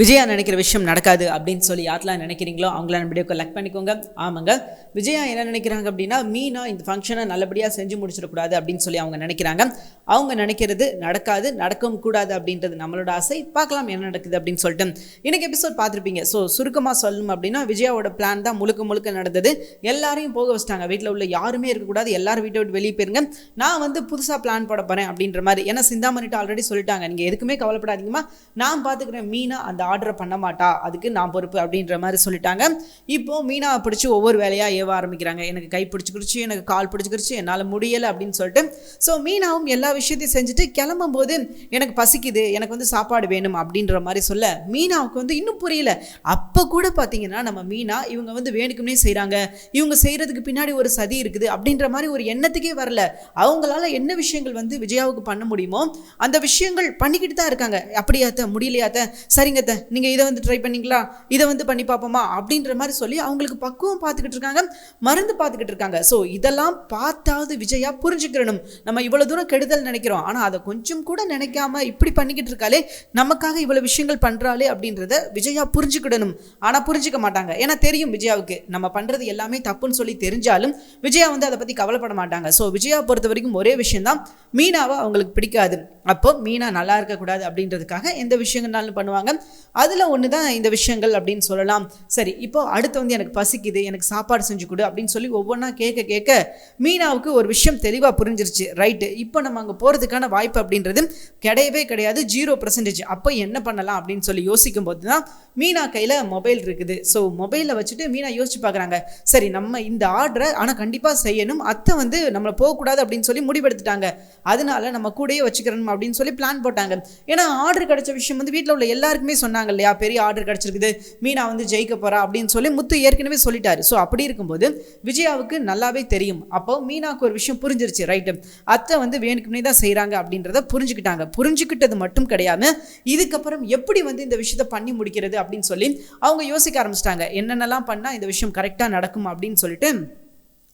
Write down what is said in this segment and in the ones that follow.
விஜயா நினைக்கிற விஷயம் நடக்காது அப்படின்னு சொல்லி யாரெல்லாம் நினைக்கிறீங்களோ அவங்களாம் வீடியோ லக் பண்ணிக்கோங்க. ஆமாங்க. விஜயா என்ன நினைக்கிறாங்க அப்படின்னா மீனா இந்த ஃபங்க்ஷனை நல்லபடியாக செஞ்சு முடிச்சிடக்கூடாது அப்படின்னு சொல்லி அவங்க நினைக்கிறாங்க. அவங்க நினைக்கிறது நடக்காது நடக்கவும் கூடாது அப்படின்றது நம்மளோட ஆசை. பார்க்கலாம் என்ன நடக்குது அப்படின்னு சொல்லிட்டு. இன்றைக்கி எபிசோட் பார்த்துருப்பீங்க. ஸோ சுருக்கமாக சொல்லணும் அப்படின்னா விஜயாவோட பிளான் தான் முழுக்க முழுக்க நடந்தது. எல்லாரையும் போக வச்சிட்டாங்க. வீட்டில் உள்ள யாருமே இருக்கக்கூடாது. எல்லாரும் வீட்டை விட்டு வெளியே போயிருங்க. நான் வந்து புதுசாக பிளான் போட போகிறேன் அப்படின்ற மாதிரி. ஏன்னா சிந்தாமணிட்டு ஆல்ரெடி சொல்லிட்டாங்க. நீங்கள் எதுக்குமே கவலைப்படாதீங்கம்மா. நான் பார்த்துக்கிறேன் மீனா அந்த ஆர்டரை பண்ண மாட்டா அதுக்கு நான் பொறுப்பு அப்படின்ற மாதிரி சொல்லிட்டாங்க. இப்போ மீனாவை பிடிச்சி ஒவ்வொரு வேலையாக ஏவ ஆரம்பிக்கிறாங்க. எனக்கு கை பிடிச்சிக்கிடுச்சு எனக்கு கால் பிடிச்சிக்கிடுச்சு என்னால் முடியலை அப்படின்னு சொல்லிட்டு. ஸோ மீனாவும் எல்லா விஷயத்தையும் செஞ்சுட்டு கிளம்பும் போது எனக்கு பசிக்குது எனக்கு வந்து சாப்பாடு வேணும் அப்படின்ற மாதிரி சொல்ல மீனாவுக்கு வந்து இன்னும் புரியல. அப்போ கூட பார்த்தீங்கன்னா நம்ம மீனா இவங்க வந்து வேணுக்குமே செய்கிறாங்க இவங்க செய்கிறதுக்கு பின்னாடி ஒரு சதி இருக்குது அப்படின்ற மாதிரி ஒரு எண்ணத்துக்கே வரல. அவங்களால என்ன விஷயங்கள் வந்து விஜயாவுக்கு பண்ண முடியுமோ அந்த விஷயங்கள் பண்ணிக்கிட்டு தான் இருக்காங்க. அப்படியாத்த முடியலையாத்த சரிங்கத்த நீங்கள் இதை வந்து ட்ரை பண்ணிங்களா? இதை வந்து பண்ணி பார்ப்போமா? அப்படின்ற மாதிரி சொல்லி அவங்களுக்கு பக்குவம் பார்த்துக்கிட்டு இருக்காங்க. மருந்து பார்த்துக்கிட்டு இருக்காங்க. ஸோ இதெல்லாம் பார்த்தாவது விஜயா புரிஞ்சுக்கிறணும். நம்ம இவ்வளோ தூரம் கெடுதல் நினைக்கிறோம். ஆனால் அதை கொஞ்சம் கூட நினைக்காம இப்படி பண்ணிக்கிட்டு இருக்காலே நமக்காக இவ்வளோ விஷயங்கள் பண்ணுறாளே அப்படின்றத விஜயா புரிஞ்சுக்கிடணும். ஆனால் புரிஞ்சுக்க மாட்டாங்க. ஏன்னா தெரியும் விஜயாவுக்கு. நம்ம பண்ணுறது எல்லாமே தப்புன்னு சொல்லி தெரிஞ்சாலும் விஜயா வந்து அதை பற்றி கவலைப்பட மாட்டாங்க. ஸோ விஜயா பொறுத்த வரைக்கும் ஒரே விஷயம்தான். மீனாவை அவங்களுக்கு பிடிக்காது. அப்போ மீனா நல்லா இருக்கக்கூடாது அப்படின்றதுக்காக எந்த விஷயங்கள்னாலும் பண்ணுவாங்க. அதில் ஒன்று தான் இந்த விஷயங்கள் அப்படின்னு சொல்லலாம். சரி இப்போ அடுத்து வந்து எனக்கு பசிக்குது எனக்கு சாப்பாடு செஞ்சு கொடு அப்படின்னு சொல்லி ஒவ்வொன்றா கேட்க கேட்க மீனாவுக்கு ஒரு விஷயம் தெளிவாக புரிஞ்சிருச்சு. ரைட்டு இப்போ நம்ம அங்கே போகிறதுக்கான வாய்ப்பு அப்படின்றது கிடையவே கிடையாது. ஜீரோ பர்சன்டேஜ் அப்போ என்ன பண்ணலாம் அப்படின்னு சொல்லி யோசிக்கும் போது தான் மீனா கையில் மொபைல் இருக்குது. ஸோ மொபைலில் வச்சுட்டு மீனா யோசிச்சு பார்க்குறாங்க சரி நம்ம இந்த ஆர்டரை ஆனால் கண்டிப்பாக செய்யணும். அத்தை வந்து நம்மளை போகக்கூடாது அப்படின்னு சொல்லி முடிவெடுத்துட்டாங்க. அதனால நம்ம கூடயே வச்சுக்கிறோம் அப்படின்னு சொல்லி பிளான் போட்டாங்க. ஏன்னா ஆர்டர் கிடைச்ச விஷயம் வந்து வீட்டில் உள்ள எல்லாருக்குமே சொன்னாங்க. இல்லையா? பெரிய ஆர்டர் கிடச்சிருக்குது. மீனா வந்து ஜெயிக்க போகிறா அப்படின்னு சொல்லி முத்து ஏற்கனவே சொல்லிட்டாரு. ஸோ அப்படி இருக்கும்போது விஜயாவுக்கு நல்லாவே தெரியும். அப்போ மீனாவுக்கு ஒரு விஷயம் புரிஞ்சிருச்சு ரைட்டு அத்தை வந்து வேணுக்குமே தான் செய்கிறாங்க அப்படின்றத புரிஞ்சுக்கிட்டாங்க. புரிஞ்சுக்கிட்டது மட்டும் கிடையாது இதுக்கப்புறம் எப்படி வந்து இந்த விஷயத்தை பண்ணி முடிக்கிறது அப்படின்னு சொல்லி அவங்க யோசிக்க ஆரம்பிச்சிட்டாங்க. என்னென்னலாம் பண்ணால் இந்த விஷயம் கரெக்டாக நடக்கும் அப்படின்னு சொல்லிட்டு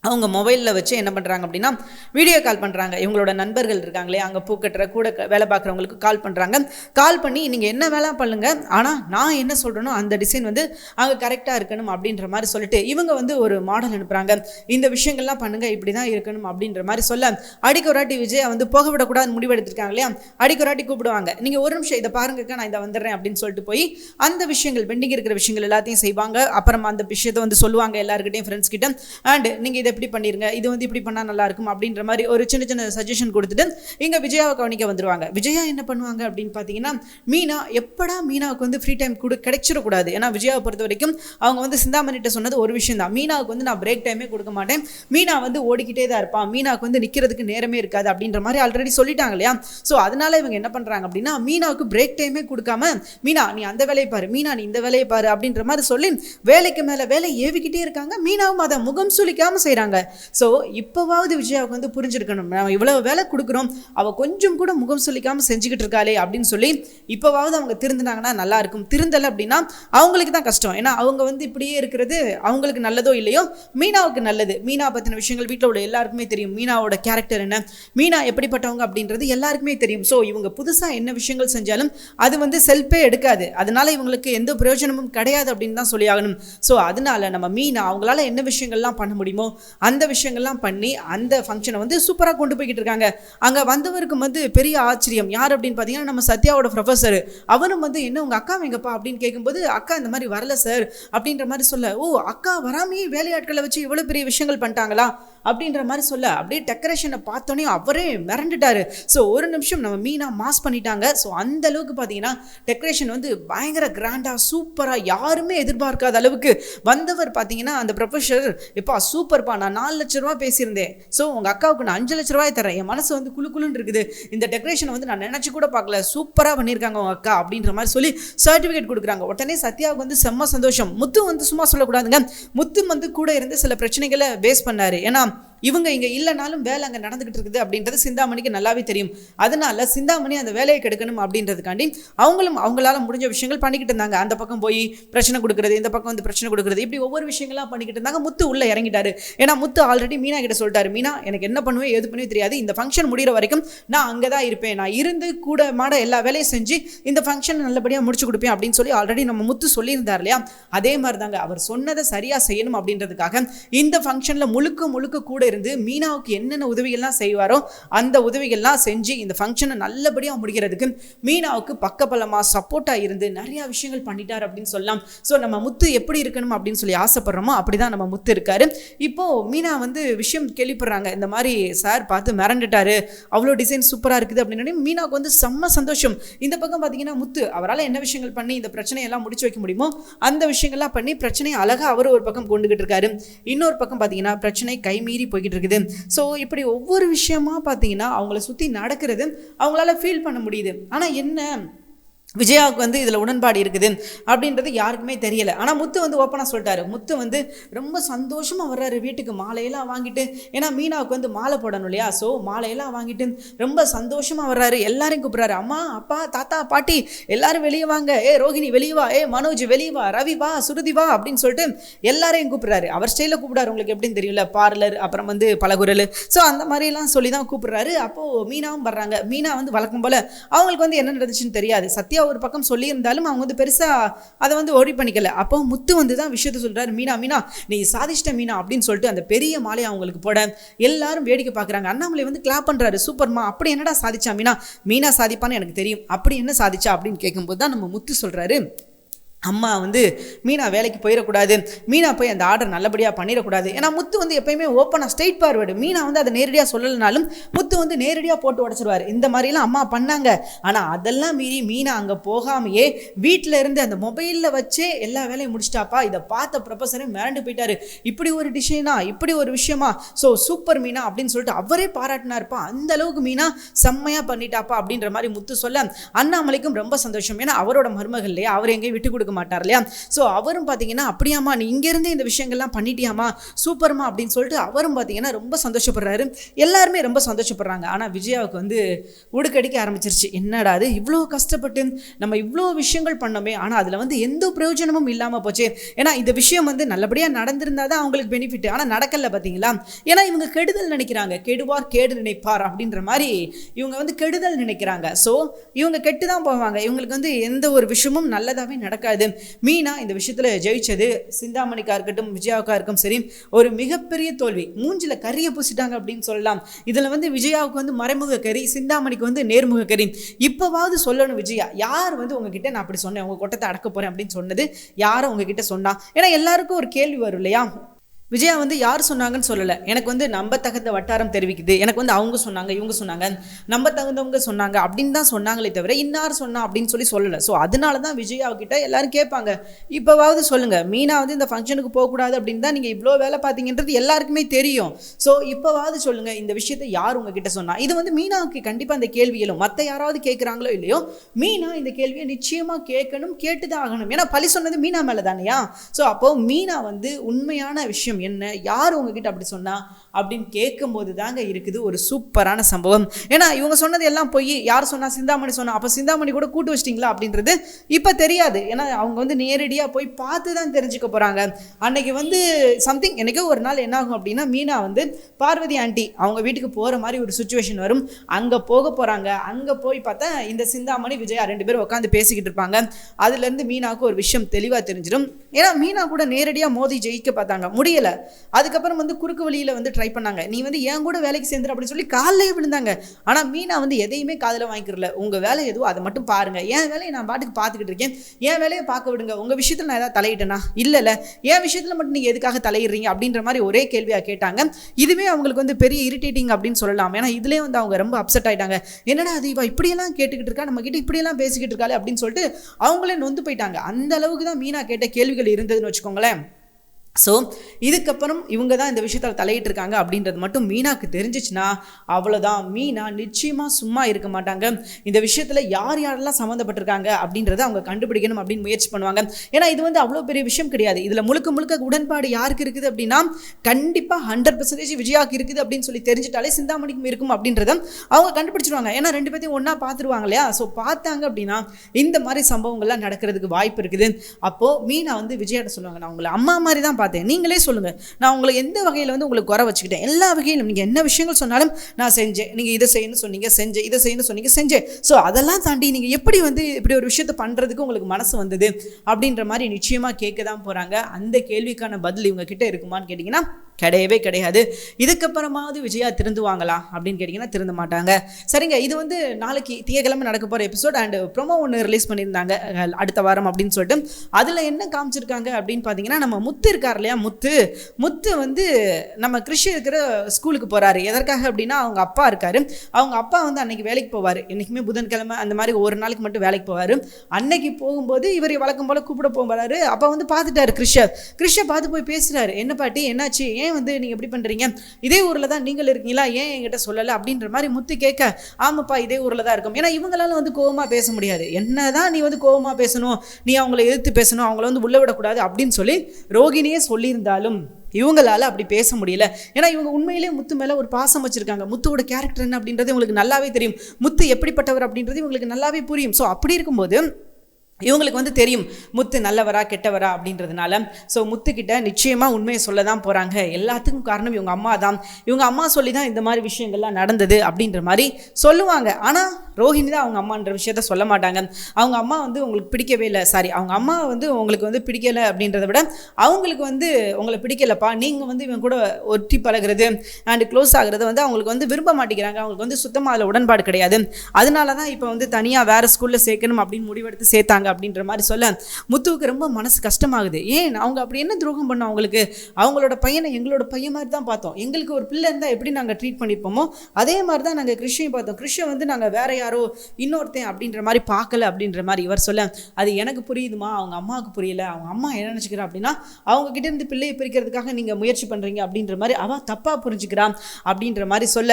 அவங்க மொபைலில் வச்சு என்ன பண்ணுறாங்க அப்படின்னா வீடியோ கால் பண்ணுறாங்க இவங்களோட நண்பர்கள் இருக்காங்களே அங்கே பூக்கட்டுற கூட வேலை பார்க்குறவங்களுக்கு கால் பண்ணுறாங்க கால் பண்ணி நீங்கள் என்ன வேலை பண்ணுங்க? ஆனால் நான் என்ன சொல்கிறேனோ அந்த டிசைன் வந்து அங்கே கரெக்டாக இருக்கணும் அப்படின்ற மாதிரி சொல்லிட்டு இவங்க வந்து ஒரு மாடல் அனுப்புகிறாங்க இந்த விஷயங்கள்லாம் பண்ணுங்கள் இப்படி தான் இருக்கணும் அப்படின்ற மாதிரி சொல்ல அடிக்க விஜய் வந்து போக விடக்கூடாதுன்னு முடிவெடுத்திருக்காங்க இல்லையா? அடிக்க வாட்டி கூப்பிடுவாங்க. நீங்கள் ஒரு நிமிஷம் இதை பாருங்கக்கா நான் இதை வந்துடுறேன் அப்படின்னு சொல்லிட்டு போய் அந்த விஷயங்கள் பெண்டிங் இருக்கிற விஷயங்கள் எல்லாத்தையும் செய்வாங்க. அப்புறம் அந்த விஷயத்தை வந்து சொல்லுவாங்க எல்லாருக்கிட்டையும் ஃப்ரெண்ட்ஸ் கிட்ட. அண்ட் நீங்கள் இதை எப்படி பண்ணிருங்க இது வந்து இப்படி பண்ணால் நல்லா இருக்கும் அப்படின்ற மாதிரி ஒரு சின்ன சின்ன சஜஷன் கொடுத்துட்டு இங்கே விஜயாவை கவனிக்க வந்துருவாங்க. விஜயா என்ன பண்ணுவாங்க அப்படின்னு பார்த்தீங்கன்னா மீனா எப்படா மீனாவுக்கு வந்து ஃப்ரீ டைம் கொடு கிடைச்சிடக்கூடாது. ஏன்னா விஜயாவை பொறுத்த வரைக்கும் அவங்க வந்து சிந்தாமணிட்ட சொன்னது ஒரு விஷயம் தான். மீனாவுக்கு வந்து நான் பிரேக் டைமே கொடுக்க மாட்டேன். மீனா வந்து ஓடிக்கிட்டே தான் இருப்பான் மீனாவுக்கு வந்து நிற்கிறதுக்கு நேரமே இருக்காது அப்படின்ற மாதிரி ஆல்ரெடி சொல்லிட்டாங்க இல்லையா? ஸோ அதனால இவங்க என்ன பண்ணுறாங்க அப்படின்னா மீனாவுக்கு பிரேக் டைமே கொடுக்காம மீனா நீ அந்த வேலையை பாரு. மீனா நீ இந்த வேலையை பாரு. அப்படின்ற மாதிரி சொல்லி வேலைக்கு மேலே வேலை ஏவிக்கிட்டே இருக்காங்க. மீனாவும் அதை முகம் சுளிக்காமல் செய்கிறாங்க ஸோ இப்போவாவது விஜயாவுக்கு வந்து புரிஞ்சிருக்கணும். நம்ம இவ்வளோ வேலை கொடுக்குறோம். அவள் கொஞ்சம் கூட முகம் சொல்லிக்காமல் செஞ்சுக்கிட்டு இருக்காளே அப்படின்னு சொல்லி இப்போவாவது அவங்க திருந்தினாங்கன்னா நல்லா இருக்கும். திருந்தலை அப்படின்னா அவங்களுக்கு தான் கஷ்டம். ஏன்னா அவங்க வந்து இப்படியே இருக்கிறது அவங்களுக்கு நல்லதோ இல்லையோ மீனாவுக்கு நல்லது. மீனா பற்றின விஷயங்கள் வீட்டில் உள்ள எல்லாருக்குமே தெரியும். மீனாவோட கேரக்டர் என்ன? மீனா எப்படிப்பட்டவங்க அப்படின்றது எல்லாருக்குமே தெரியும். ஸோ இவங்க புதுசாக என்ன விஷயங்கள் செஞ்சாலும் அது வந்து செல்ஃபே எடுக்காது. அதனால இவங்களுக்கு எந்த பிரயோஜனமும் கிடையாது அப்படின்னு தான் சொல்லி ஆகணும் ஸோ அதனால நம்ம மீனா அவங்களால என்ன விஷயங்கள்லாம் பண்ண முடியுமோ அந்த விஷயங்கள்லாம் பண்ணி அந்த ஃபங்க்ஷனை வந்து சூப்பராக கொண்டு போய்கிட்டு இருக்காங்க. அங்கே வந்தவருக்கு வந்து பெரிய ஆச்சரியம். யார் அப்படின்னு பார்த்தீங்கன்னா நம்ம சத்யாவோட ப்ரொஃபஸர் அவனும் வந்து என்ன உங்கள் அக்கா எங்கப்பா? அப்படின்னு கேட்கும்போது அக்கா இந்த மாதிரி வரல சார் அப்படின்ற மாதிரி சொல்ல ஓ அக்கா வராமையே வேலையாட்களை வச்சு இவ்வளோ பெரிய விஷயங்கள் பண்ணிட்டாங்களா? அப்படின்ற மாதிரி சொல்ல அப்படியே டெக்கரேஷனை பார்த்தோன்னே அவரே மிரண்டுட்டாரு. ஸோ ஒரு நிமிஷம் நம்ம மீனாக மாஸ் பண்ணிட்டாங்க. ஸோ அந்த அளவுக்கு பார்த்தீங்கன்னா டெக்கரேஷன் வந்து பயங்கர கிராண்டாக சூப்பராக யாருமே எதிர்பார்க்காத அளவுக்கு வந்தவர் பார்த்தீங்கன்னா அந்த ப்ரொஃபஸர் எப்பா சூப்பர்ப்பா நான் நாலு லட்ச ரூபா பேசியிருந்தேன். ஸோ உங்கள் அக்காவுக்கு நான் அஞ்சு லட்ச ரூபாய் தரேன் என் மனசு வந்து குளு குளுன்னு இருக்குது. இந்த டெக்கரேஷனை வந்து நான் நினச்சி கூட பார்க்கல. சூப்பராக பண்ணியிருக்காங்க உங்கள் அக்கா அப்படின்ற மாதிரி சொல்லி சர்டிஃபிகேட் கொடுக்குறாங்க. உடனே சத்யாவுக்கு வந்து செம்ம சந்தோஷம். முத்து வந்து சும்மா சொல்லக்கூடாதுங்க. முத்து வந்து கூட இருந்து சில பிரச்சனைகளை பேஸ் பண்ணார். ஏன்னா Tamam. இவங்க இங்கே இல்லைனாலும் வேலை அங்கே நடந்துகிட்டு இருக்குது அப்படின்றது சிந்தாமணிக்கு நல்லாவே தெரியும். அதனால சிந்தாமணி அந்த வேலையை கெடுக்கணும் அப்படின்றதுக்காண்டி அவங்களும் அவங்களால முடிஞ்ச விஷயங்கள் பண்ணிக்கிட்டு இருந்தாங்க. அந்த பக்கம் போய் பிரச்சனை கொடுக்குறது இந்த பக்கம் வந்து பிரச்சனை கொடுக்குறது இப்படி ஒவ்வொரு விஷயங்களாக பண்ணிக்கிட்டு இருந்தாங்க. முத்து உள்ள இறங்கிட்டாரு. ஏன்னா முத்து ஆல்ரெடி மீனா கிட்ட சொல்லிட்டாரு மீனா எனக்கு என்ன பண்ணுவேன் எது பண்ணுவே தெரியாது. இந்த ஃபங்க்ஷன் முடிகிற வரைக்கும் நான் அங்கே தான் இருப்பேன். நான் இருந்து கூட மாட எல்லா வேலையும் செஞ்சு இந்த ஃபங்க்ஷன் நல்லபடியாக முடிச்சு கொடுப்பேன் அப்படின்னு சொல்லி ஆல்ரெடி நம்ம முத்து சொல்லியிருந்தார் இல்லையா? அதே மாதிரி தாங்க அவர் சொன்னதை சரியாக செய்யணும் அப்படின்றதுக்காக இந்த ஃபங்க்ஷனில் முழுக்க முழுக்க கூட இருந்து மீனாவுக்கு என்னென்ன உதவிகள்லாம் செய்வாரோ அந்த உதவிகள்லாம் செஞ்சு இந்த ஃபங்க்ஷனை நல்லபடியாக முடிக்கிறதுக்கு மீனாவுக்கு பக்கபலமாக சப்போர்ட்டாக இருந்து நிறையா விஷயங்கள் பண்ணிட்டார் அப்படின்னு சொல்லலாம். ஸோ நம்ம முத்து எப்படி இருக்கணும் அப்படின்னு சொல்லி ஆசைப்படுறோமோ அப்படி தான் நம்ம முத்து இருக்காரு. இப்போது மீனா வந்து விஷயம் கேள்விப்படுறாங்க. இந்த மாதிரி சார் பார்த்து மிரண்டுட்டாரு. அவ்வளோ டிசைன் சூப்பராக இருக்குது அப்படின்னு மீனாவுக்கு வந்து செம்ம சந்தோஷம். இந்த பக்கம் பார்த்தீங்கன்னா முத்து அவரால் என்ன விஷயங்கள் பண்ணி இந்த பிரச்சனையெல்லாம் முடிச்சு வைக்க முடியுமோ அந்த விஷயங்கள்லாம் பண்ணி பிரச்சனையை அழகாக அவர் ஒரு பக்கம் கொண்டுகிட்டு இருக்காரு. இன்னொரு பக்கம் பார்த்தீங்கன்னா பிரச்சனை கைமீறி போய்கிட்டு இருக்குது ஸோ இப்படி ஒவ்வொரு விஷயமா பார்த்தீங்கன்னா அவங்கள சுற்றி நடக்கிறது அவங்களால ஃபீல் பண்ண முடியுது. ஆனால் என்ன விஜயாவுக்கு வந்து இதில் உடன்பாடு இருக்குது அப்படின்றது யாருக்குமே தெரியலை. ஆனால் முத்து வந்து ஓப்பனாக சொல்லிட்டாரு. முத்து வந்து ரொம்ப சந்தோஷமாக வர்றாரு வீட்டுக்கு. மாலையெல்லாம் வாங்கிட்டு ஏன்னா மீனாவுக்கு வந்து மாலை போடணும் இல்லையா? ஸோ மாலையெல்லாம் வாங்கிட்டு ரொம்ப சந்தோஷமாக வர்றாரு. எல்லாரையும் கூப்பிட்றாரு. அம்மா அப்பா தாத்தா பாட்டி எல்லாரும் வெளியே வாங்க. ஏ ரோஹிணி வெளியே வா. ஏ மனோஜ் வெளியே வா. ரவி வா சுருதி வா அப்படின்னு சொல்லிட்டு எல்லாரையும் கூப்பிட்றாரு. அவர் ஸ்டைலில் கூப்பிடாரு உங்களுக்கு எப்படின்னு தெரியல. பார்லர் அப்புறம் வந்து பலகுரல். ஸோ அந்த மாதிரிலாம் சொல்லி தான் கூப்பிட்றாரு. அப்போது மீனாவும் வர்றாங்க. மீனா வந்து வழக்கம் போல் அவங்களுக்கு வந்து என்ன நடந்துச்சுன்னு தெரியாது. சத்யா ஒரு பக்கம் சொல்லியிருந்தாலும் அவங்க வந்து பெருசாக அதை வந்து ஓடி பண்ணிக்கல. அப்போ முத்து வந்து தான் விஷயத்த சொல்கிறாரு மீனா மீனா நீ சாதிச்சிட்ட மீனா அப்படின்னு சொல்லிட்டு அந்த பெரிய மாலையை அவங்களுக்கு போட எல்லாரும் வேடிக்கை பார்க்குறாங்க. அண்ணாமலை வந்து கிளாப் பண்ணுறாரு சூப்பர்மா அப்படி என்னடா சாதிச்சா மீனா? மீனா சாதிப்பான்னு எனக்கு தெரியும். அப்படி என்ன சாதிச்சா? அப்படின்னு கேட்கும்போது தான் நம்ம முத்து சொல்கிறாரு அம்மா வந்து மீனா வேலைக்கு போயிடக்கூடாது மீனா போய் அந்த ஆர்டர் நல்லபடியாக பண்ணிடக்கூடாது ஏன்னா முத்து வந்து எப்பயுமே ஓப்பனாக ஸ்ட்ரெயிட் பார்வேர்டு மீனா வந்து அதை நேரடியாக சொல்லலைனாலும் முத்து வந்து நேரடியாக போட்டு உடச்சிருவார். இந்த மாதிரிலாம் அம்மா பண்ணாங்க. ஆனால் அதெல்லாம் மீறி மீனா அங்கே போகாமையே வீட்டில் இருந்து அந்த மொபைலில் வச்சே எல்லா வேலையும் முடிச்சிட்டாப்பா. இதை பார்த்த ப்ரொஃபஸரே மிரண்டு போயிட்டாரு. இப்படி ஒரு டிஷைனா இப்படி ஒரு விஷயமா? ஸோ சூப்பர் மீனா அப்படின்னு சொல்லிட்டு அவரே பாராட்டினார்ப்பா. அந்த அளவுக்கு மீனா செம்மையாக பண்ணிட்டாப்பா அப்படின்ற மாதிரி முத்து சொல்ல அண்ணாமலைக்கும் ரொம்ப சந்தோஷம். ஏன்னா அவரோட மருமகள் இல்லையா? அவர் எங்கேயும் விட்டு கொடுக்க மாட்டார் இல்லையா? ஸோ அவரும் பார்த்தீங்கன்னா அப்படியாம்மா நீ இங்கேருந்தே இந்த விஷயங்கள்லாம் பண்ணிட்டியாமா சூப்பர்மா அப்படின்னு சொல்லிட்டு அவரும் பார்த்தீங்கன்னா ரொம்ப சந்தோஷப்படுறாரு. எல்லாருமே ரொம்ப சந்தோஷப்படுறாங்க. ஆனால் விஜயாவுக்கு வந்து உடுக்கடிக்க ஆரம்பிச்சிருச்சு. என்னடா அது இவ்வளோ கஷ்டப்பட்டு நம்ம இவ்வளோ விஷயங்கள் பண்ணோமே. ஆனால் அதில் வந்து எந்த பிரயோஜனமும் இல்லாமல் போச்சு. ஏன்னா இந்த விஷயம் வந்து நல்லபடியாக நடந்திருந்தா தான் அவங்களுக்கு பெனிஃபிட் ஆனால் நடக்கல பார்த்தீங்களா ஏன்னா இவங்க கெடுதல் நினைக்கிறாங்க. கெடுவார் கேடு நினைப்பார் அப்படின்ற மாதிரி இவங்க வந்து கெடுதல் நினைக்கிறாங்க. ஸோ இவங்க கெட்டு தான் போவாங்க. இவங்களுக்கு வந்து எந்த ஒரு விஷயமும் நல்லதாகவே நடக்காது. மீனா இந்த விஷயத்தில் ஜெயிச்சது. சிந்தாமணிக்கா இருக்கட்டும் விஜயாவுக்கா இருக்கும் சரி ஒரு மிகப்பெரிய தோல்வி. மூஞ்சில கறியை பூசிட்டாங்க அப்படின்னு சொல்லலாம். இதில் வந்து விஜயாவுக்கு வந்து மறைமுக கறி சிந்தாமணிக்கு வந்து நேர்முக கறி இப்போவாவது சொல்லணும் விஜயா யார் வந்து உங்ககிட்ட நான் அப்படி சொன்னேன் உங்கள் கொட்டத்தை அடக்க போகிறேன் அப்படின்னு சொன்னது யாரும் உங்ககிட்ட சொன்னா? ஏன்னா எல்லாருக்கும் ஒரு கேள்வி வரும் இல்லையா? விஜயா வந்து யார் சொன்னாங்கன்னு சொல்லலை. எனக்கு வந்து நம்ப தகுந்த வட்டாரம் தெரிவிக்குது. எனக்கு வந்து அவங்க சொன்னாங்க இவங்க சொன்னாங்க நம்ப தகுந்தவங்க சொன்னாங்க அப்படின்னு தான் சொன்னாங்களே தவிர இன்னார் சொன்னா அப்படின்னு சொல்லி சொல்லலை. ஸோ அதனால தான் விஜயா கிட்ட எல்லாரும் கேட்பாங்க. இப்போவாவது சொல்லுங்க மீனா வந்து இந்த ஃபங்க்ஷனுக்கு போகக்கூடாது அப்படின்னு தான் நீங்கள் இவ்வளோ வேலை பார்த்தீங்கன்றது எல்லாருக்குமே தெரியும். ஸோ இப்போவாவது சொல்லுங்க இந்த விஷயத்தை யார் உங்ககிட்ட சொன்னா? இது வந்து மீனாவுக்கு கண்டிப்பாக அந்த கேள்வியிலும் மற்ற யாராவது கேட்குறாங்களோ இல்லையோ மீனா இந்த கேள்வியை நிச்சயமாக கேட்கணும் கேட்டு தான் ஆகணும். ஏன்னா பழி சொன்னது மீனா மேலே தானையா ஸோ அப்போ மீனா வந்து உண்மையான விஷயம் என்ன யார் உங்ககிட்ட அப்படி சொன்னா? அப்படின்னு கேட்கும்போது தாங்க இருக்குது ஒரு சூப்பரான சம்பவம். ஏன்னா இவங்க சொன்னது எல்லாம் போய் யார் சொன்னா? சிந்தாமணி சொன்னா. அப்போ சிந்தாமணி கூட கூட்டு வச்சிட்டிங்களா? அப்படின்றது இப்போ தெரியாது. ஏன்னா அவங்க வந்து நேரடியாக போய் பார்த்து தான் தெரிஞ்சுக்க போகிறாங்க அன்னைக்கு வந்து சம்திங் எனக்கே ஒரு நாள் என்ன ஆகும் அப்படின்னா மீனா வந்து பார்வதி ஆண்டி அவங்க வீட்டுக்கு போகிற மாதிரி ஒரு சுச்சுவேஷன் வரும். அங்கே போக போகிறாங்க அங்கே போய் பார்த்தா இந்த சிந்தாமணி விஜயா ரெண்டு பேரும் உட்காந்து பேசிக்கிட்டு இருப்பாங்க. அதுலேருந்து மீனாவுக்கு ஒரு விஷயம் தெளிவாக தெரிஞ்சிடும். ஏன்னா மீனா கூட நேரடியாக மோதி ஜெயிக்க பார்த்தாங்க. முடியலை. அதுக்கப்புறம் வந்து குறுக்கு வழியில் வந்து ட்ரை பண்ணாங்க. நீ வந்து என் கூட வேலைக்கு சேர்ந்துரு அப்படின்னு சொல்லி காலையே விழுந்தாங்க. ஆனால் மீனா வந்து எதையுமே காதில் வாங்கிக்கிறல உங்கள் வேலை எதுவோ அதை மட்டும் பாருங்கள் என் வேலையை நான் பாட்டுக்கு பார்த்துக்கிட்டு இருக்கேன். என் வேலையை பார்க்க விடுங்க. உங்கள் விஷயத்தில் நான் ஏதாவது தலையிட்டேனா? இல்லைல்ல. என் விஷயத்தில் மட்டும் நீங்கள் எதுக்காக தலையிடுறீங்க? அப்படின்ற மாதிரி ஒரே கேள்வியாக கேட்டாங்க. இதுவே அவங்களுக்கு வந்து பெரிய இரிட்டேட்டிங் அப்படின்னு சொல்லலாம். ஏன்னா இதுலேயே வந்து அவங்க ரொம்ப அப்செட் ஆயிட்டாங்க. என்னடா அது இவ இப்படியெல்லாம் கேட்டுக்கிட்டு இருக்கா? நம்ம கிட்ட இப்படியெல்லாம் பேசிக்கிட்டு இருக்காளே அப்படின்னு சொல்லிட்டு அவங்களே நொந்து போயிட்டாங்க. அந்த அளவுக்கு தான் மீனா கேட்ட கேள்விகள் இருந்ததுன்னு வச்சுக்கோங்களேன். ஸோ இதுக்கப்புறம் இவங்க தான் இந்த விஷயத்தில் தலையிட்டு இருக்காங்க அப்படின்றது மட்டும் மீனாக்கு தெரிஞ்சிச்சுன்னா அவ்வளோதான் மீனா நிச்சயமாக சும்மா இருக்க மாட்டாங்க. இந்த விஷயத்தில் யார் யாரெல்லாம் சம்மந்தப்பட்டிருக்காங்க அப்படின்றத அவங்க கண்டுபிடிக்கணும் அப்படின்னு முயற்சி பண்ணுவாங்க. ஏன்னா இது வந்து அவ்வளோ பெரிய விஷயம் கிடையாது. இதில் முழுக்க முழுக்க உடன்பாடு யாருக்கு இருக்குது அப்படின்னா கண்டிப்பாக ஹண்ட்ரட் பர்சன்டேஜ் விஜயாக்கு இருக்குது அப்படின்னு சொல்லி தெரிஞ்சிட்டாலே சிந்தாமணிக்கும் இருக்கும் அப்படின்றத அவங்க கண்டுபிடிச்சிருவாங்க. ஏன்னா ரெண்டு பேர்த்தையும் ஒன்றா பார்த்துருவாங்க இல்லையா? ஸோ பார்த்தாங்க அப்படின்னா இந்த மாதிரி சம்பவங்கள்லாம் நடக்கிறதுக்கு வாய்ப்பு இருக்குது. அப்போது மீனா வந்து விஜயாட்ட சொல்லுவாங்க நான் உங்களை அம்மா மாதிரி தான் பார்த்தேன் நீங்களே சொல்லுங்கள் நான் உங்களை எந்த வகையில் வந்து உங்களுக்கு குறை வச்சுக்கிட்டேன்? எல்லா வகையிலும் நீங்கள் என்ன விஷயங்கள் சொன்னாலும் நான் செஞ்சேன். நீங்கள் இதை செய்யணும்னு சொன்னீங்க செஞ்சேன். இதை செய்யணும்னு சொன்னீங்க செஞ்சேன். ஸோ அதெல்லாம் தாண்டி நீங்கள் எப்படி வந்து இப்படி ஒரு விஷயத்தை பண்ணுறதுக்கு உங்களுக்கு மனசு வந்தது? அப்படின்ற மாதிரி நிச்சயமாக கேட்க தான் போகிறாங்க அந்த கேள்விக்கான பதில் இவங்க கிட்டே இருக்குமான்னு கேட்டிங்கன்னா கிடையவே கிடையாது. இதுக்கப்புறமாவது விஜயா திருந்துவாங்களா அப்படின்னு கேட்டிங்கன்னா திருந்த மாட்டாங்க. சரிங்க இது வந்து நாளைக்கு தியக்கிழமை நடக்க போகிற எபிசோட் அண்டு ப்ரொமோ ஒன்று ரிலீஸ் பண்ணியிருந்தாங்க. அடுத்த வாரம் அப்படின்னு சொல்லிட்டு. அதில் என்ன காமிச்சிருக்காங்க அப்படின்னு பார்த்தீங்கன்னா நம்ம முத்து இருக்கார் இல்லையா முத்து. முத்து வந்து நம்ம கிருஷி இருக்கிற ஸ்கூலுக்கு போகிறாரு எதற்காக அப்படின்னா அவங்க அப்பா இருக்காரு. அவங்க அப்பா வந்து அன்னைக்கு வேலைக்கு போவார். என்றைக்குமே புதன்கிழமை அந்த மாதிரி ஒரு நாளைக்கு மட்டும் வேலைக்கு போவார். அன்னைக்கு போகும்போது இவர் வழக்கம் போல் கூப்பிட போகிறாரு அப்போ வந்து பார்த்துட்டாரு கிருஷ்ண. கிருஷ்ண பார்த்து போய் பேசுகிறாரு என்ன பாட்டி என்னாச்சு? ஏன் வந்து நீங்கள் எப்படி பண்ணுறீங்க இதே ஊரில் தான் நீங்கள் இருக்கீங்களா? ஏன் என்கிட்ட சொல்லலை? அப்படின்ற மாதிரி முத்து கேட்க ஆமாப்பா இதே ஊரில் தான் இருக்கும். ஏன்னா இவங்களால வந்து கோபமாக பேச முடியாது. என்னதான் நீ வந்து கோபமாக பேசணும் நீ அவங்கள எதிர்த்து பேசணும் அவங்கள வந்து உள்ள விடக்கூடாது அப்படின்னு சொல்லி ரோகிணியே சொல்லியிருந்தாலும் இவங்களால அப்படி பேச முடியல. ஏன்னா இவங்க உண்மையிலேயே முத்து மேலே ஒரு பாசம் வச்சிருக்காங்க. முத்துவோட கேரக்டர் என்ன அப்படின்றது இவங்களுக்கு நல்லாவே தெரியும். முத்து எப்படிப்பட்டவர் அப்படின்றது இவங்களுக்கு நல்லாவே புரியும். ஸோ அப்படி இருக்கும்போது இவங்களுக்கு வந்து தெரியும் முத்து நல்லவரா கெட்டவரா அப்படின்றதுனால. ஸோ முத்துக்கிட்ட நிச்சயமாக உண்மையை சொல்ல தான் போகிறாங்க எல்லாத்துக்கும் காரணம் இவங்க அம்மா தான். இவங்க அம்மா சொல்லி தான் இந்த மாதிரி விஷயங்கள்லாம் நடந்தது அப்படின்ற மாதிரி சொல்லுவாங்க. ஆனால் ரோஹிணி தான் அவங்க அம்மான்ற விஷயத்த சொல்ல மாட்டாங்க. அவங்க அம்மா வந்து உங்களுக்கு பிடிக்கவே இல்லை. சாரி அவங்க அம்மா வந்து உங்களுக்கு வந்து பிடிக்கலை அப்படின்றத விட அவங்களுக்கு வந்து உங்களை பிடிக்கலப்பா. நீங்கள் வந்து இவங்க கூட ஒட்டி பழகுறது அண்ட் க்ளோஸ் ஆகுறது வந்து அவங்களுக்கு வந்து விரும்ப மாட்டேங்கிறாங்க. அவங்களுக்கு வந்து சுத்தமாக அதில் உடன்பாடு கிடையாது. அதனால தான் இப்போ வந்து தனியாக வேறு ஸ்கூலில் சேர்க்கணும் அப்படின்னு முடிவெடுத்து சேர்த்தாங்க அப்படின்ற மாதிரி சொல்ல முத்துவுக்கு ரொம்ப மனசு கஷ்டமாகுது. ஏன்? அவங்க அப்படி என்ன துரோகம் பண்ணோம் அவங்களுக்கு? அவங்களோட பையனை எங்களோட பையன் மாதிரி தான் பார்த்தோம். எங்களுக்கு ஒரு பிள்ளை இருந்தால் எப்படி நாங்கள் ட்ரீட் பண்ணியிருப்போமோ அதே மாதிரி தான் நாங்கள் கிருஷ்ணையும் பார்த்தோம். கிருஷ்ண வந்து நாங்கள் வேற யாரோ இன்னொருத்தன் அப்படின்ற மாதிரி பார்க்கல அப்படின்ற மாதிரி இவர் சொல்ல அது எனக்கு புரியுதுமா? அவங்க அம்மாவுக்கு புரியல. அவங்க அம்மா என்ன நினச்சிக்கிறா அப்படின்னா அவங்க கிட்ட இருந்து பிள்ளையை பிரிக்கிறதுக்காக நீங்கள் முயற்சி பண்ணுறீங்க அப்படின்ற மாதிரி அவள் தப்பாக புரிஞ்சுக்கிறான் அப்படின்ற மாதிரி சொல்ல.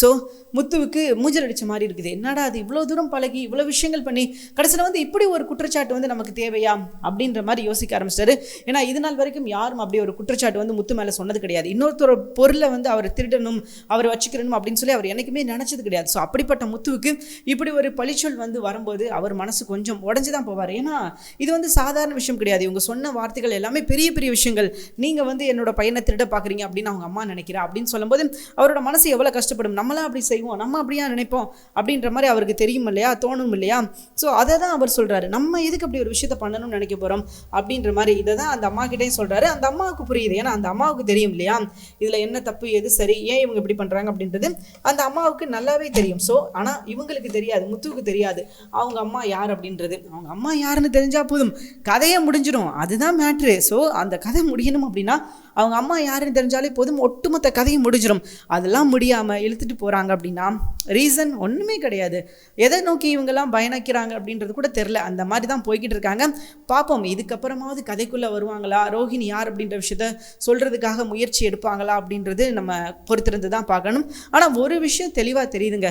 ஸோ முத்துவுக்கு மூஞ்சல் அடிச்ச மாதிரி இருக்குது. என்னடா அது இவ்வளோ தூரம் பழகி இவ்வளோ விஷயங்கள் பண்ணி கடைசியில் வந்து இப்படி ஒரு குற்றச்சாட்டு வந்து நமக்கு தேவையா அப்படின்ற மாதிரி யோசிக்க ஆரம்பிச்சிட்டாரு. ஏன்னா இது நாள் வரைக்கும் யாரும் அப்படி ஒரு குற்றச்சாட்டு வந்து முத்து மேலே சொன்னது கிடையாது. இன்னொருத்தர் பொருளை வந்து அவர் திருடணும் அவர் வச்சுக்கிறணும் அப்படின்னு சொல்லி அவர் என்னைக்குமே நினச்சது கிடையாது. ஸோ அப்படிப்பட்ட முத்துவுக்கு இப்படி ஒரு பழிச்சொல் வந்து வரும்போது அவர் மனசு கொஞ்சம் உடஞ்சி தான் போவார். ஏன்னா இது வந்து சாதாரண விஷயம் கிடையாது. இவங்க சொன்ன வார்த்தைகள் எல்லாமே பெரிய பெரிய விஷயங்கள். நீங்கள் வந்து என்னோட பையனை திருட பார்க்குறீங்க அப்படின்னு அவங்க அம்மா நினைக்கிறா அப்படின்னு சொல்லும்போது அவரோட மனசு எவ்வளோ கஷ்டப்படும்? நம்மளாம் அப்படி செய்வோம் நம்ம அப்படியா நினைப்போம் அப்படின்ற மாதிரி அவருக்கு தெரியும் இல்லையா? தோணும் இல்லையா? ஸோ அதை தான் அவர் சொல்கிறாரு நம்ம எதுக்கு அப்படி ஒரு விஷயத்த பண்ணணும்னு நினைக்க போகிறோம் அப்படின்ற மாதிரி இதை தான் அந்த அம்மா கிட்டே சொல்கிறாரு அந்த அம்மாவுக்கு புரியுது. ஏன்னா அந்த அம்மாவுக்கு தெரியும் இல்லையா? இதில் என்ன தப்பு எது சரி ஏன் இவங்க இப்படி பண்ணுறாங்க அப்படின்றது அந்த அம்மாவுக்கு நல்லாவே தெரியும். ஸோ ஆனால் இவங்களுக்கு தெரியாது முத்துவுக்கு தெரியாது. அவங்க அம்மா யார் அப்படின்றது. அவங்க அம்மா யாருன்னு தெரிஞ்சால் போதும். கதையே முடிஞ்சிடும். அதுதான் மேட்ரு ஸோ அந்த கதை முடியணும் அப்படின்னா அவங்க அம்மா யாருன்னு தெரிஞ்சாலே போதும் ஒட்டுமொத்த கதையும் முடிஞ்சிடும் அதெல்லாம் முடியாமல் இழுத்துட்டு போகிறாங்க அப்படின்னா ரீசன் ஒன்றுமே கிடையாது. எதை நோக்கி இவங்கெல்லாம் பயணிக்கிறாங்க அப்படின்றது கூட தெரில அந்த மாதிரி தான் போய்கிட்டு இருக்காங்க. பார்ப்போம் இதுக்கப்புறமாவது கதைக்குள்ளே வருவாங்களா? ரோஹிணி யார் அப்படின்ற விஷயத்த சொல்கிறதுக்காக முயற்சி எடுப்பாங்களா அப்படின்றது நம்ம பொறுத்திருந்து தான் பார்க்கணும். ஆனால் ஒரு விஷயம் தெளிவாக தெரியுதுங்க.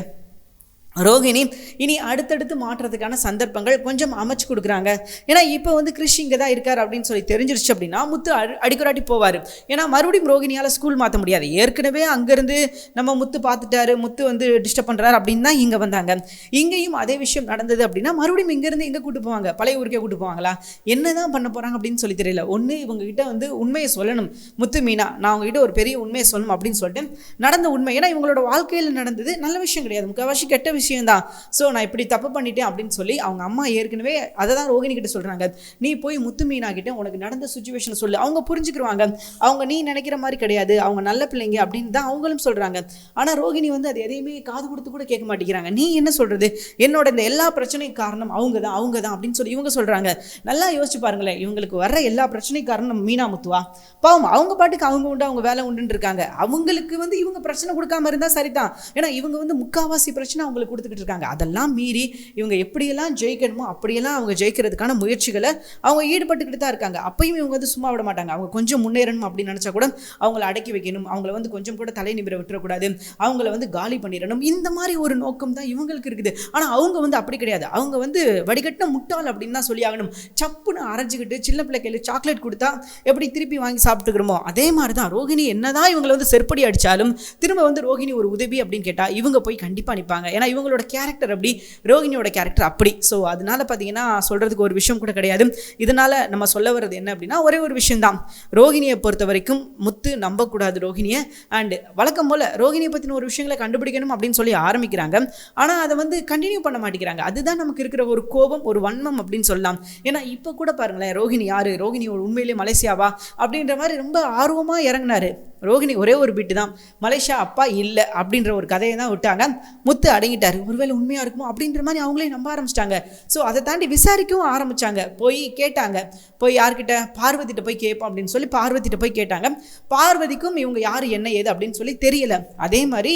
ரோகிணி இனி அடுத்தடுத்து மாற்றுறதுக்கான சந்தர்ப்பங்கள் கொஞ்சம் அமைச்சு கொடுக்குறாங்க. ஏன்னா இப்போ வந்து கிறிஷ் இங்கே தான் இருக்கார் அப்படின்னு சொல்லி தெரிஞ்சிருச்சு அப்படின்னா முத்து அடி போவார். ஏன்னா மறுபடியும் ரோகிணியால் ஸ்கூல் மாற்ற முடியாது. ஏற்கனவே அங்கேருந்து நம்ம முத்து பார்த்துட்டாரு முத்து வந்து டிஸ்டர்ப் பண்ணுறாரு அப்படின்னு தான் இங்கே வந்தாங்க. இங்கேயும் அதே விஷயம் நடந்தது அப்படின்னா மறுபடியும் இங்கேருந்து எங்கே கூட்டு போவாங்க? பழைய ஊருக்கே கூட்டு போவாங்களா? என்ன தான் பண்ண போகிறாங்க அப்படின்னு சொல்லி தெரியல. ஒன்று இவங்ககிட்ட வந்து உண்மையை சொல்லணும். முத்து மீனா நான் உங்ககிட்ட ஒரு பெரிய உண்மையை சொல்லணும் அப்படின்னு சொல்லிட்டு நடந்த உண்மை. ஏன்னா இவங்களோட வாழ்க்கையில் நடந்தது நல்ல விஷயம் கிடையாது. முக்கால்வாசி கெட்ட விஷயம் தான் ஸோ நான் இப்படி தப்பு பண்ணிட்டேன் அப்படின்னு சொல்லி அவங்க அம்மா ஏற்கனவே அதை தான் ரோகிணி கிட்ட சொல்கிறாங்க நீ போய் முத்து மீனா கிட்ட உனக்கு நடந்த சுச்சுவேஷனை சொல்லு. அவங்க புரிஞ்சுக்கிருவாங்க. அவங்க நீ நினைக்கிற மாதிரி கிடையாது. அவங்க நல்ல பிள்ளைங்க அப்படின்னு தான் அவங்களும் சொல்கிறாங்க ஆனால் ரோகிணி வந்து அது எதையுமே காது கொடுத்து கூட கேட்க மாட்டேங்கிறாங்க. நீ என்ன சொல்கிறது என்னோட இந்த எல்லா பிரச்சனையும் காரணம் அவங்க தான் அவங்க தான் அப்படின்னு சொல்லி இவங்க சொல்கிறாங்க நல்லா யோசிச்சு பாருங்களேன். இவங்களுக்கு வர்ற எல்லா பிரச்சனையும் காரணம் மீனா முத்துவா? பாவம் அவங்க பாட்டுக்கு அவங்க உண்டு அவங்க வேலை உண்டுன்னு இருக்காங்க. அவங்களுக்கு வந்து இவங்க பிரச்சனை கொடுக்காம இருந்தால் சரிதான். ஏன்னா இவங்க வந்து முக்காவாசி பிரச்சனை அவங்களுக்கு கொடுத்துக்கிட்டு இருக்காங்க அதெல்லாம் மீறி இவங்க எப்படியெல்லாம் ஜெயிக்கணுமோ அப்படியெல்லாம் அவங்க ஜெயிக்கிறதுக்கான முயற்சிகளை அவங்க ஈடுபட்டுக்கிட்டு தான் இருக்காங்க. அப்பயும் இவங்க வந்து சும்மா விட மாட்டாங்க. அவங்க கொஞ்சம் முன்னேறணும் அப்படின்னு நினச்சா கூட அவங்கள அடக்கி வைக்கணும். அவங்கள வந்து கொஞ்சம் கூட தலை நிமிர விட்டுறக்கூடாது. அவங்கள வந்து காலி பண்ணிடணும். இந்த மாதிரி ஒரு நோக்கம் தான் இவங்களுக்கு இருக்குது. ஆனால் அவங்க வந்து அப்படி கிடையாது. அவங்க வந்து வடிகட்டின முட்டாள் அப்படின்னு தான் சொல்லி ஆகணும். சப்புன்னு அரைஞ்சிக்கிட்டு சின்ன பிள்ளை கையில் சாக்லேட் கொடுத்தா எப்படி திருப்பி வாங்கி சாப்பிட்டுக்கிறோமோ அதே மாதிரி தான் ரோகிணி என்னதான் இவங்களை வந்து செருப்படி அடித்தாலும் திரும்ப வந்து ரோகிணி ஒரு உதவி அப்படின்னு கேட்டால் இவங்க போய் கண்டிப்பாக நிற்பாங்க ஏன்னா இவங்களோட கேரக்டர் அப்படி ரோகிணியோட கேரக்டர் அப்படி. ஸோ அதனால பார்த்தீங்கன்னா சொல்கிறதுக்கு ஒரு விஷயம் கூட கிடையாது. இதனால் நம்ம சொல்ல வர்றது என்ன அப்படின்னா ஒரே ஒரு விஷயம்தான். ரோகிணியை பொறுத்த வரைக்கும் முத்து நம்பக்கூடாது ரோகிணியை. அண்ட் வழக்கம் போல் ரோகிணியை பற்றின ஒரு விஷயங்களை கண்டுபிடிக்கணும் அப்படின்னு சொல்லி ஆரம்பிக்கிறாங்க. ஆனால் அதை வந்து கண்டினியூ பண்ண மாட்டேங்கிறாங்க. அதுதான் நமக்கு இருக்கிற ஒரு கோபம் ஒரு வன்மம் அப்படின்னு சொல்லலாம். ஏன்னா இப்போ கூட பாருங்களேன் ரோகிணி யார்? ரோகிணி உண்மையிலேயே மலேசியாவா? அப்படின்ற மாதிரி ரொம்ப ஆர்வமாக இறங்கினாரு. ரோகிணி ஒரே ஒரு பிட்டு தான். மலேசியா அப்பா இல்லை அப்படின்ற ஒரு கதையை தான் விட்டாங்க. முத்து அடங்கிட்டார். ஒருவேளை உண்மையாக இருக்குமோ அப்படின்ற மாதிரி அவங்களே நம்ப ஆரம்பிச்சிட்டாங்க. ஸோ அதை தாண்டி விசாரிக்கவும் ஆரம்பிச்சாங்க. போய் கேட்டாங்க. போய் யார்கிட்ட? பார்வதிட்ட போய் கேட்போம் அப்படின்னு சொல்லி பார்வதிட்ட போய் கேட்டாங்க. பார்வதிக்கும் இவங்க யார் என்ன ஏது அப்படின்னு சொல்லி தெரியல. அதே மாதிரி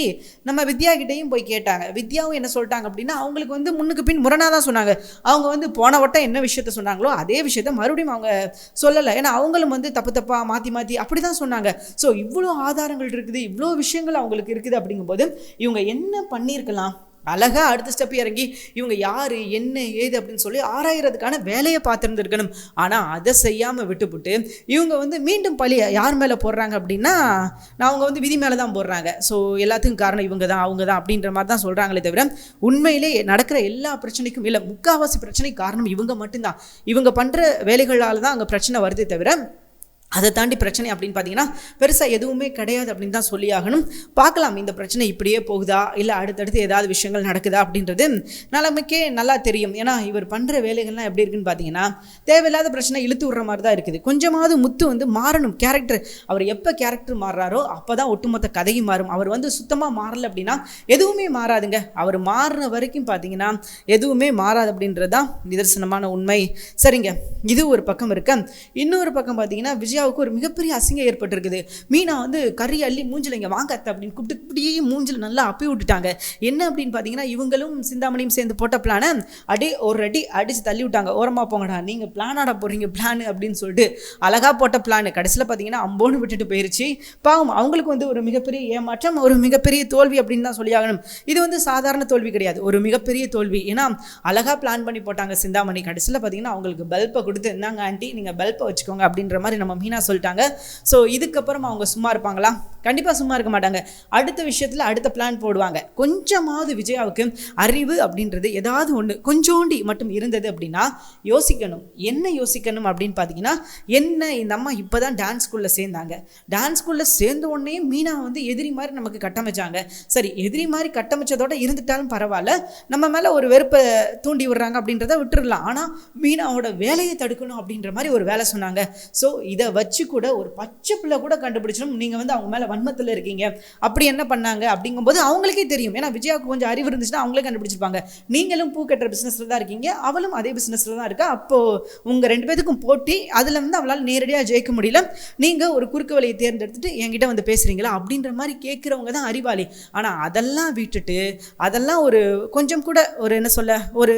நம்ம வித்யா கிட்டேயும் போய் கேட்டாங்க. வித்யாவும் என்ன சொல்லிட்டாங்க அப்படின்னா அவங்களுக்கு வந்து முன்னுக்கு பின் முரணாக தான் சொன்னாங்க. அவங்க வந்து போன வட்டம் என்ன விஷயத்த சொன்னாங்களோ அதே விஷயத்த மறுபடியும் அவங்க சொல்லலை. ஏன்னா அவங்களும் வந்து தப்பு தப்பாக மாற்றி மாற்றி அப்படி தான் சொன்னாங்க ஸோ இவ்வளோ ஆதாரங்கள் இருக்குது இவ்வளோ விஷயங்கள் அவங்களுக்கு இருக்குது அப்படிங்கும்போது இவங்க என்ன பண்ணியிருக்கலாம் அழகாக அடுத்த ஸ்டெப் இறங்கி இவங்க யார் என்ன ஏது அப்படின்னு சொல்லி ஆராயிறதுக்கான வேலையை பார்த்துருந்துருக்கணும். ஆனால் அதை செய்யாமல் விட்டுப்புட்டு இவங்க வந்து மீண்டும் பழி யார் மேலே போடுறாங்க அப்படின்னா நான் அவங்க வந்து விதி மேலே தான் போடுறாங்க. ஸோ எல்லாத்துக்கும் காரணம் இவங்க தான் அவங்க தான் அப்படின்ற மாதிரி தான் சொல்கிறாங்களே தவிர உண்மையிலே நடக்கிற எல்லா பிரச்சனைக்கும் இல்லை முக்கால்வாசி பிரச்சனைக்கு காரணம் இவங்க மட்டும்தான். இவங்க பண்ணுற வேலைகளால் தான் அங்கே பிரச்சனை வருதே தவிர அதை தாண்டி பிரச்சனை அப்படின்னு பார்த்தீங்கன்னா பெருசாக எதுவுமே கிடையாது அப்படின்னு தான் சொல்லி ஆகணும் பார்க்கலாம் இந்த பிரச்சனை இப்படியே போகுதா? இல்லை அடுத்தடுத்து ஏதாவது விஷயங்கள் நடக்குதா அப்படின்றது நிலைமைக்கே நல்லா தெரியும். ஏன்னா இவர் பண்ணுற வேலைகள்லாம் எப்படி இருக்குன்னு பார்த்தீங்கன்னா தேவையில்லாத பிரச்சனை இழுத்து விடுற மாதிரி தான் இருக்குது. கொஞ்சமாவது முத்து வந்து மாறணும். கேரக்டர் அவர் எப்போ கேரக்டர் மாறுறாரோ அப்போ தான் ஒட்டுமொத்த கதையும் மாறும். அவர் வந்து சுத்தமாக மாறலை அப்படின்னா எதுவுமே மாறாதுங்க. அவர் மாறுற வரைக்கும் பார்த்தீங்கன்னா எதுவுமே மாறாது அப்படின்றது தான் நிதர்சனமான உண்மை. சரிங்க இது ஒரு பக்கம் இருக்க. இன்னொரு பக்கம் பார்த்தீங்கன்னா விஜயாவுக்கு ஒரு மிகப்பெரிய அசிங்கம் ஏற்பட்டிருக்குது. மீனா வந்து கறி அள்ளி மூஞ்சில் இங்கே வாங்க அப்படின்னு கூப்பிட்டு இப்படியே மூஞ்சில் நல்லா அப்பி விட்டுட்டாங்க. என்ன அப்படின்னு பார்த்தீங்கன்னா இவங்களும் சிந்தாமணியும் சேர்ந்து போட்ட பிளானை அடி ஒரு அடி அடித்து தள்ளி விட்டாங்க. ஓரமாக போங்கடா நீங்கள் பிளான் ஆட போகிறீங்க பிளான் அப்படின்னு சொல்லிட்டு அழகாக போட்ட பிளான் கடைசியில் பார்த்தீங்கன்னா அம்போன்னு விட்டுட்டு போயிருச்சு. பாவம் அவங்களுக்கு வந்து ஒரு மிகப்பெரிய ஏமாற்றம் ஒரு மிகப்பெரிய தோல்வி அப்படின்னு தான் சொல்லி ஆகணும். இது வந்து சாதாரண தோல்வி கிடையாது. ஒரு மிகப்பெரிய தோல்வி. ஏன்னா அழகாக பிளான் பண்ணி போட்டாங்க சிந்தாமணி. கடைசியில் பார்த்தீங்கன்னா அவங்களுக்கு பல்பை கொடுத்து இந்தாங்க ஆண்டி நீங்கள் பல்பை வச்சுக்கோங்க அப்படின்ற மாதிரி நம்ம மீன் சொல்லிட்டாங்க. ஸோ இதுக்கப்புறம் அவங்க சும்மா இருப்பாங்களா? கண்டிப்பாக சும்மா இருக்க மாட்டாங்க. அடுத்த விஷயத்தில் அடுத்த பிளான் போடுவாங்க. கொஞ்சமாவது விஜயாவுக்கு அறிவு அப்படின்றது ஏதாவது ஒன்று கொஞ்சோண்டி மட்டும் இருந்தது அப்படின்னா யோசிக்கணும். என்ன யோசிக்கணும் அப்படின்னு பார்த்தீங்கன்னா என்ன இந்த அம்மா இப்போ தான் டான்ஸ் ஸ்கூலில் சேர்ந்தாங்க. டான்ஸ் ஸ்கூலில் சேர்ந்த உடனே மீனா வந்து எதிரி மாதிரி நமக்கு கட்டமைச்சாங்க. சரி எதிரி மாதிரி கட்டமைச்சதோட இருந்துட்டாலும் பரவாயில்ல. நம்ம மேலே ஒரு வெறுப்பை தூண்டி விடுறாங்க அப்படின்றத விட்டுறலாம். ஆனால் மீனாவோட வேலையை தடுக்கணும் அப்படின்ற மாதிரி ஒரு வேலை சொன்னாங்க. ஸோ இதை வச்சு கூட ஒரு பச்சை பிள்ளை கூட கண்டுபிடிச்சிடும். நீங்கள் வந்து அவங்க மேலே வன்மத்தில் இருக்கீங்க. அப்படி என்ன பண்ணாங்க? அப்படிங்கும்போது அவங்களுக்கே தெரியும். ஏன்னா விஜயாவுக்கு கொஞ்சம் அறிவு இருந்துச்சுன்னா அவங்களே கண்டுபிடிச்சிருப்பாங்க. நீங்களும் பூ கட்டுற பிஸ்னஸில் தான் இருக்கீங்க. அவளும் அதே பிஸ்னஸில் தான் இருக்கா. அப்போது உங்கள் ரெண்டு பேத்துக்கும் போட்டி அதில் வந்து அவளால் நேரடியாக ஜெயிக்க முடியல. நீங்கள் ஒரு குறுக்கு வழியை தேர்ந்தெடுத்துட்டு என்கிட்ட வந்து பேசுகிறீங்களா அப்படின்ற மாதிரி கேட்குறவங்க தான் அறிவாளி. ஆனால் அதெல்லாம் விட்டுட்டு அதெல்லாம் ஒரு கொஞ்சம் கூட ஒரு என்ன சொல்ல ஒரு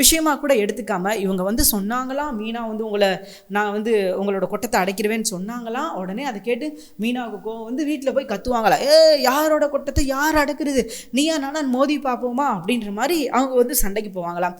விஷயமா கூட எடுத்துக்காமல் இவங்க வந்து சொன்னாங்களா? மீனா வந்து உங்களை நான் வந்து உங்களோட கொட்டத்தை அடைக்கிறவேன்னு சொன்னாங்களா? உடனே அதை கேட்டு மீனாவுக்கு கோவம் வந்து வீட்டில் போய் கத்துவாங்களா? ஏ யாரோட கொட்டத்தை யார் அடக்குறது? நீயா நானா மோதி பார்ப்போமா அப்படின்ற மாதிரி அவங்க வந்து சண்டைக்கு போவாங்களாம்.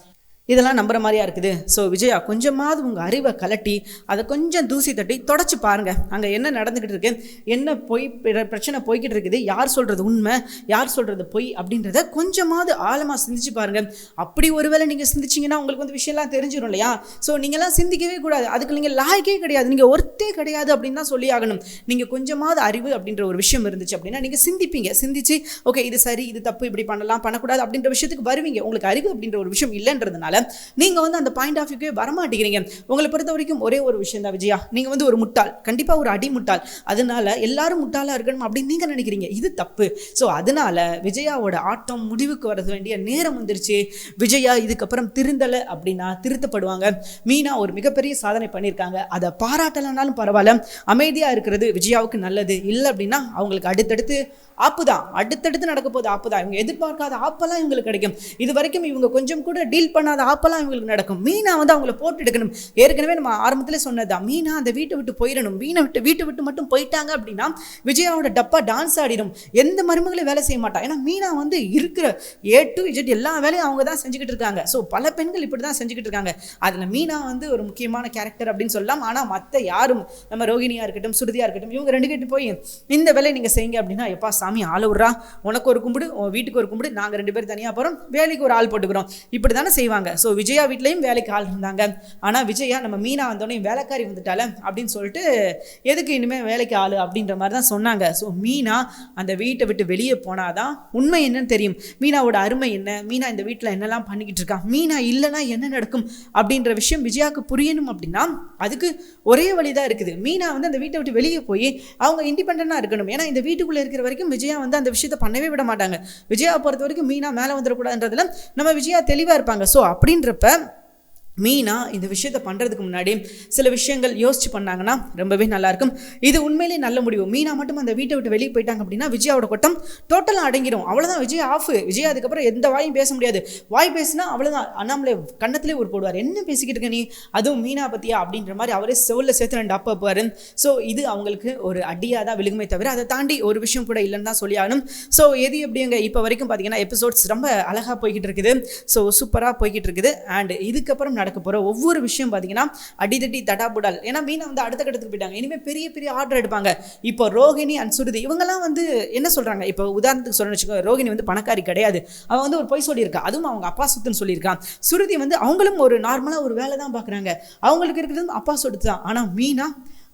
இதெல்லாம் நம்புற மாதிரியா இருக்குது. ஸோ விஜயா கொஞ்சமாவது உங்கள் அறிவை கலட்டி அதை கொஞ்சம் தூசி தட்டி தொடச்சி பாருங்க. அங்கே என்ன நடந்துக்கிட்டு இருக்கு? என்ன பொய் பிரச்சனை போய்கிட்டு இருக்குது? யார் சொல்கிறது உண்மை? யார் சொல்கிறது பொய்? அப்படின்றத கொஞ்சமாவது ஆழமாக சிந்திச்சு பாருங்க. அப்படி ஒருவேளை நீங்கள் சிந்திச்சிங்கன்னா உங்களுக்கு வந்து விஷயம்லாம் தெரிஞ்சிடும் இல்லையா? ஸோ நீங்கள்லாம் சிந்திக்கவே கூடாது. அதுக்கு நீங்கள் லாய்க்கே கிடையாது. நீங்கள் ஒருத்தே கிடையாது அப்படின்னு தான் சொல்லி ஆகணும். நீங்கள் கொஞ்சமாவது அறிவு அப்படின்ற ஒரு விஷயம் இருந்துச்சு அப்படின்னா நீங்கள் சிந்திப்பீங்க. சிந்திச்சு ஓகே இது சரி இது தப்பு இப்படி பண்ணலாம் பண்ணக்கூடாது அப்படின்ற விஷயத்துக்கு வருவீங்க. உங்களுக்கு அறிவு அப்படின்ற ஒரு விஷயம் இல்லைன்றதுனால இருக்கிறதுனால நீங்கள் வந்து அந்த பாயிண்ட் ஆஃப் வியூக்கே வரமாட்டேங்கிறீங்க. உங்களை பொறுத்த வரைக்கும் ஒரே ஒரு விஷயம் தான் விஜயா. நீங்கள் வந்து ஒரு முட்டாள். கண்டிப்பாக ஒரு அடி முட்டாள் அதனால எல்லாரும் முட்டாளாக இருக்கணும் அப்படின்னு நீங்கள் நினைக்கிறீங்க. இது தப்பு. ஸோ அதனால விஜயாவோட ஆட்டம் முடிவுக்கு வரது வேண்டிய நேரம் வந்துருச்சு. விஜயா இதுக்கப்புறம் திருந்தலை அப்படின்னா திருத்தப்படுவாங்க. மீனா ஒரு மிகப்பெரிய சாதனை பண்ணியிருக்காங்க. அதை பாராட்டலைனாலும் பரவாயில்ல. அமைதியாக இருக்கிறது விஜயாவுக்கு நல்லது. இல்லை அப்படின்னா அவங்களுக்கு அடுத்தடுத்து ஆப்பு தான். அடுத்தடுத்து நடக்க போகுது ஆப்பு தான். இவங்க எதிர்பார்க்காத ஆப்பெல்லாம் இவங்களுக்கு கிடைக்கும். இது வரைக்கும் இவங்க கொஞ்சம் கூட டீல் பண்ணாத ஆப்பெல்லாம் இவங்களுக்கு நடக்கும். மீனா வந்து அவங்கள போட்டு எடுக்கணும். ஏற்கனவே நம்ம ஆரம்பத்தில் சொன்னதுதான். மீனா அந்த வீட்டை விட்டு போயிடணும் மீனை விட்டு வீட்டை விட்டு மட்டும் போயிட்டாங்க அப்படின்னா விஜயாவோட டப்பா டான்ஸ் ஆடிடும் எந்த மருமகளும் வேலை செய்ய மாட்டான் ஏன்னா மீனா வந்து இருக்கிற ஏ டு இஜெட் எல்லா வேலையும் அவங்க தான் செஞ்சுக்கிட்டு இருக்காங்க. ஸோ பல பெண்கள் இப்படி தான் செஞ்சுக்கிட்டு இருக்காங்க. அதில் மீனா வந்து ஒரு முக்கியமான கேரக்டர் அப்படின்னு சொல்லலாம். ஆனால் மற்ற யாரும் நம்ம ரோகிணியாக இருக்கட்டும் சுருதியாக இருக்கட்டும் இவங்க ரெண்டு கிட்ட போய் இந்த வேலையை நீங்கள் செய்யுங்க அப்படின்னா எப்பா சாமி ஆள விட்றா. உனக்கு ஒரு கும்பிடு உன் வீட்டுக்கு ஒரு கும்பிடு. நாங்கள் ரெண்டு பேரும் தனியாக போகிறோம் வேலைக்கு ஒரு ஆள் போட்டுக்கிறோம். இப்படி தானே செய்வாங்க. ஸோ விஜயா வீட்லேயும் வேலைக்கு ஆள் இருந்தாங்க. ஆனால் விஜயா நம்ம மீனா வந்தோடனே வேலைக்காரி வந்துட்டால அப்படின்னு சொல்லிட்டு எதுக்கு இனிமேல் வேலைக்கு ஆள்? அப்படின்ற மாதிரி தான் சொன்னாங்க. ஸோ மீனா அந்த வீட்டை விட்டு வெளியே போனாதான் உண்மை என்னன்னு தெரியும். மீனாவோட அருமை என்ன? மீனா இந்த வீட்டில் என்னெல்லாம் பண்ணிக்கிட்டு இருக்கா? மீனா இல்லைன்னா என்ன நடக்கும்? அப்படின்ற விஷயம் விஜயாவுக்கு புரியணும் அப்படின்னா அதுக்கு ஒரே வழி தான் இருக்குது. மீனா வந்து அந்த வீட்டை விட்டு வெளியே போய் அவங்க இண்டிபெண்ட்டாக இருக்கணும். ஏன்னா இந்த வீட்டுக்குள்ளே இருக்கிற வரைக்கும் விஜயா வந்து அந்த விஷயத்தை பண்ணவே விட மாட்டாங்க. விஜயா பொறுத்த வரைக்கும் மீனா மேலே வந்துடக்கூடாதுன்றதுல நம்ம விஜயா தெளிவாக இருப்பாங்க. ஸோ அப்படின்றப்ப மீனா இந்த விஷயத்தை பண்ணுறதுக்கு முன்னாடி சில விஷயங்கள் யோசிச்சு பண்ணாங்கன்னா ரொம்பவே நல்லாயிருக்கும். இது உண்மையிலே நல்ல முடிவு. மீனா மட்டும் அந்த வீட்டை விட்டு வெளியே போயிட்டாங்க அப்படின்னா விஜயாவோட கொட்டம் டோட்டலாக அடங்கிடும் அவ்வளோதான் விஜய் ஆஃப் விஜய் அதுக்கப்புறம் எந்த வாயும் பேச முடியாது. வாய் பேசினா அவ்வளோதான் அண்ணாமலை கன்னத்திலே ஒரு போடுவார். என்ன பேசிக்கிட்டு இருக்க நீ? அதுவும் மீனா பற்றியா அப்படின்ற மாதிரி அவரே செவில் சேர்த்து ரெண்டு அப்பா போவார் ஸோ இது அவங்களுக்கு ஒரு அடியாக தான் விழுகுமே தவிர அதை தாண்டி ஒரு விஷயம் கூட இல்லைன்னு தான் சொல்லி ஆகணும் ஸோ எது எப்படிங்க? இப்போ வரைக்கும் பார்த்தீங்கன்னா எபிசோட்ஸ் ரொம்ப அழகாக போய்கிட்டு இருக்குது. ஸோ சூப்பராக போய்கிட்டு இருக்குது. அண்ட் இதுக்கப்புறம் நடக்க போகிற ஒவ்வொரு விஷயம் பார்த்தீங்கன்னா அடிதடி தடாபுடால் ஏன்னா மீனா வந்து அடுத்த கட்டத்துக்கு போயிட்டாங்க. இனிமேல் பெரிய பெரிய ஆர்டர் எடுப்பாங்க. இப்போ ரோகிணி அண்ட் சுருதி இவங்கெல்லாம் வந்து என்ன சொல்கிறாங்க இப்போ உதாரணத்துக்கு சொல்லணும்னு வச்சுக்கோ ரோகிணி வந்து பணக்காரி கிடையாது. அவன் வந்து ஒரு பொய் சொல்லியிருக்கா. அதுவும் அவங்க அப்பா சொத்துன்னு சொல்லியிருக்கான் சுருதி வந்து அவங்களும் ஒரு நார்மலாக ஒரு வேலை தான் பார்க்குறாங்க அவங்களுக்கு இருக்கிறது அப்பா சொத்து தான் ஆனால் மீனா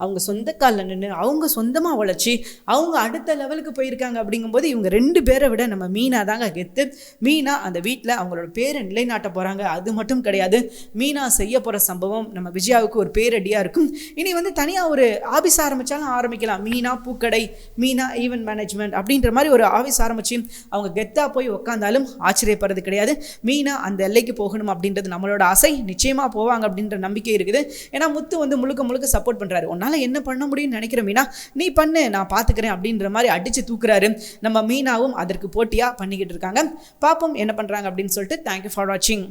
அவங்க சொந்த காலில் நின்று அவங்க சொந்தமாக உழைச்சி அவங்க அடுத்த லெவலுக்கு போயிருக்காங்க அப்படிங்கும்போது இவங்க ரெண்டு பேரை விட நம்ம மீனா தாங்க கெத்து. மீனா அந்த வீட்டில் அவங்களோட பேரை நிலைநாட்ட போகிறாங்க அது மட்டும் கிடையாது. மீனா செய்ய போகிற சம்பவம் நம்ம விஜயாவுக்கு ஒரு பேரடியாக இருக்கும். இனி வந்து தனியாக ஒரு ஆஃபீஸ் ஆரம்பித்தாலும் ஆரம்பிக்கலாம். மீனா பூக்கடை மீனா ஈவென்ட் மேனேஜ்மெண்ட் அப்படின்ற மாதிரி ஒரு ஆஃபீஸ் ஆரம்பித்து அவங்க கெத்தாக போய் உட்காந்தாலும் ஆச்சரியப்படுறது கிடையாது. மீனா அந்த எல்லைக்கு போகணும் அப்படின்றது நம்மளோட ஆசை. நிச்சயமாக போவாங்க அப்படின்ற நம்பிக்கை இருக்குது. ஏன்னா முத்து வந்து முழுக்க முழுக்க சப்போர்ட் பண்ணுறாரு என்னால் என்ன பண்ண முடியும்னு நினைக்கிற மீனா? நீ பண்ணு நான் பார்த்துக்கிறேன் அப்படின்ற மாதிரி அடித்து தூக்குறாரு. நம்ம மீனாவும் அதற்கு போட்டியாக பண்ணிக்கிட்டு இருக்காங்க. பார்ப்போம் என்ன பண்ணுறாங்க அப்படின்னு சொல்லிட்டு தேங்க்யூ ஃபார் வாட்சிங்